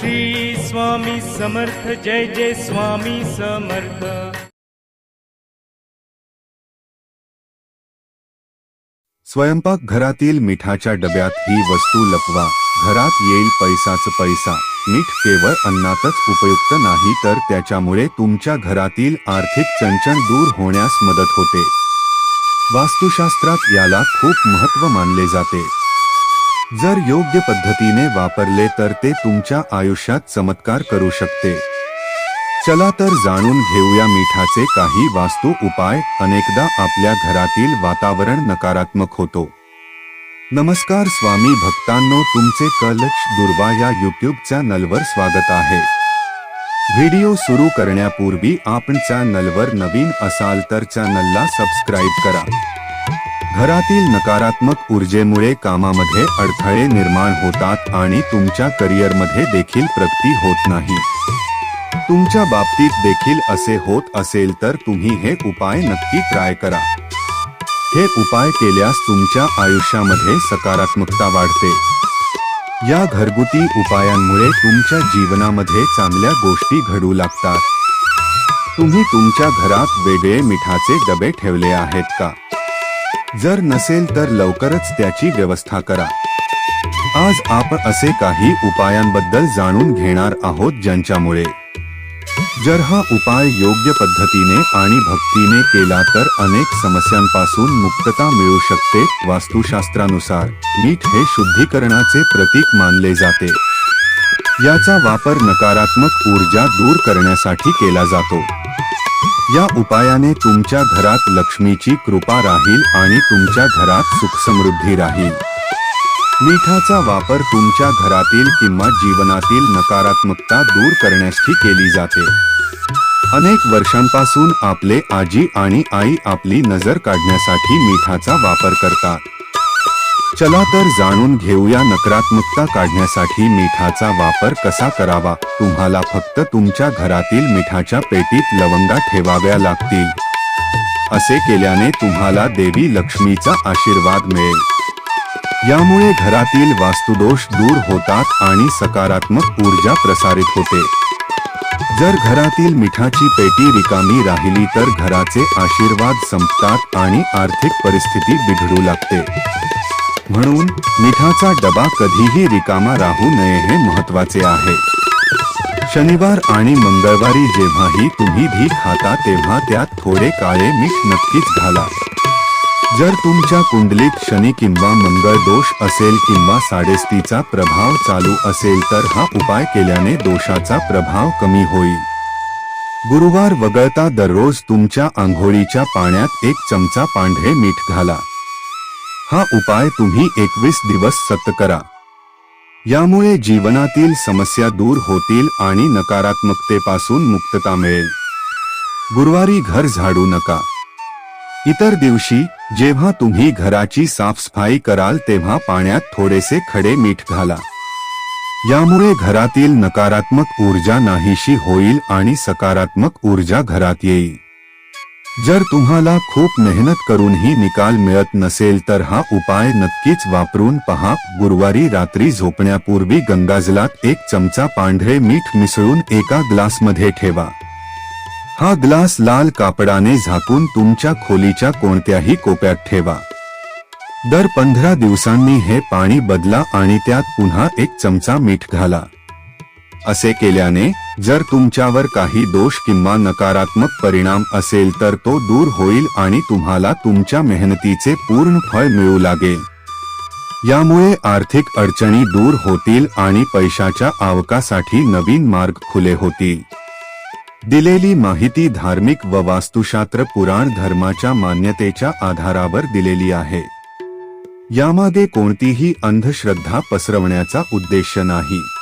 श्री स्वामी समर्थ जय जय स्वामी समर्थ. स्वयंपाक घरातील मिठाच्या डब्यात ही वस्तू लपवा. घरात येईल पैसाच पैसा. मीठ केवळ अन्नातच उपयुक्त नाही तर त्याच्यामुळे तुमच्या घरातील आर्थिक चणचण दूर होण्यास मदत होते. वास्तुशास्त्रात याला खूप महत्त्व मानले जाते. जर योग्य पद्धतीने वापरले तर ते तुमच्या आयुष्यात चमत्कार करू शकते. चला तर जाणून घेऊया मिठाचे काही वास्तू उपाय. अनेकदा आपल्या घरातील वातावरण नकारात्मक होतो. नमस्कार स्वामी भक्तांनो तुमचे कलक्ष दुर्वा या युट्यूब चॅनलवर स्वागत आहे. व्हिडिओ सुरू करण्यापूर्वी आपण चॅनलवर नवीन असाल तर चॅनलला सबस्क्राईब करा. घरातील नकारात्मक ऊर्जेमुळे कामामध्ये अडथळे निर्माण होतात आणि तुमच्या करिअरमध्ये देखील प्रगती होत नाही. तुमच्या बाबतीत देखील असे होत असेल तर तुम्ही हे उपाय नक्की ट्राय करा. हे उपाय केल्यास तुमच्या आयुष्यामध्ये सकारात्मकता वाढते. या घरगुती उपायांमुळे तुमच्या जीवनामध्ये चांगल्या गोष्टी घडू लागतात. तुम्ही तुमच्या घरात वेगळे मिठाचे डबे ठेवले आहेत का? जर नसेल तर लवकरच त्याची व्यवस्था करा. आज आपण असे काही उपायांबद्दल जाणून घेणार आहोत ज्यांच्यामुळे. जर हा उपाय योग्य पद्धतीने आणि भक्तीने केला तर अनेक समस्यांपासून मुक्तता मिळू शकते. वास्तुशास्त्रानुसार मीठ हे शुद्धीकरणाचे प्रतीक मानले जाते. याचा वापर नकारात्मक ऊर्जा दूर करण्यासाठी केला जातो. या उपायाने तुमच्या घरात लक्ष्मीची कृपा राहील आणि तुमच्या घरात सुख समृद्धी राहील. मिठाचा वापर तुमच्या घरातील किंवा जीवनातील नकारात्मकता दूर करण्यासाठी केली जाते. अनेक वर्षांपासून आपले आजी आणि आई आपली नजर काढण्यासाठी मिठाचा वापर करतात. चला तर जाणून घेऊया नकारात्मकता काढण्यासाठी मिठाचा वापर कसा करावा? तुम्हाला फक्त तुमच्या घरातील मिठाच्या पेटीत लवंगा ठेवाव्या लागतील. असे केल्याने तुम्हाला देवी लक्ष्मीचा आशीर्वाद मिळेल. यामुळे घरातील वास्तुदोष दूर होतात आणि सकारात्मक ऊर्जा प्रसारित होते. जर घरातील मिठाची पेटी रिकामी राहिली तर घराचे आशीर्वाद संपतात आणि आर्थिक परिस्थिती बिघडू लागते. म्हणून मिठाचा डबा कधीही रिकामा राहू नये हे महत्त्वाचे आहे. शनिवार आणि मंगळवारी जेव्हाही तुम्ही भी खाता तेव्हा त्यात थोडे काळे मीठ नक्कीच घाला. जर तुमच्या कुंडलीत शनी किंवा मंगळ दोष असेल किंवा साडेस्तीचा प्रभाव चालू असेल तर हा उपाय केल्याने दोषाचा प्रभाव कमी होईल. गुरुवार वगळता दररोज तुमच्या आंघोळीच्या पाण्यात एक चमचा पांढरे मीठ घाला. हा उपाय तुम्ही एकवीस दिवस सत करा. यामुळे जीवनातील समस्या दूर होतील आणि नकारात्मकतेपासून मुक्तता मिळेल. गुरुवारी घर झाडू नका. इतर दिवशी जेव्हा तुम्ही घराची साफसफाई कराल तेव्हा पाण्यात थोडेसे खडे मीठ घाला. यामुळे घरातील नकारात्मक ऊर्जा नाहीशी होईल आणि सकारात्मक ऊर्जा घरात येईल. जर तुम्हाला खूप मेहनत करूनही निकाल मिळत नसेल तर हा उपाय नक्कीच वापरून पहा. गुरुवारी रात्री झोपण्यापूर्वी गंगाजलात एक चमचा पांढरे मीठ मिसळून एका ग्लासमध्ये ठेवा. हा ग्लास लाल कापडाने झाकून तुमच्या खोलीच्या कोणत्याही कोप्यात ठेवा. दर पंधरा दिवसांनी हे पाणी बदला आणि त्यात पुन्हा एक चमचा मीठ घाला. असे केल्याने जर तुमच्यावर काही दोष किंवा नकारात्मक परिणाम असेल तर तो दूर होईल आणि तुम्हाला तुमच्या मेहनतीचे पूर्ण फळ मिळू लागेल. यामुळे आर्थिक अडचणी दूर होतील आणि पैशाच्या आवकासाठी नवीन मार्ग खुले होतील. दिलेली माहिती धार्मिक व वास्तुशास्त्र पुराण धर्माच्या मान्यतेच्या आधारावर दिलेली आहे. यामध्ये कोणतीही अंधश्रद्धा पसरवण्याचा उद्देश नाही.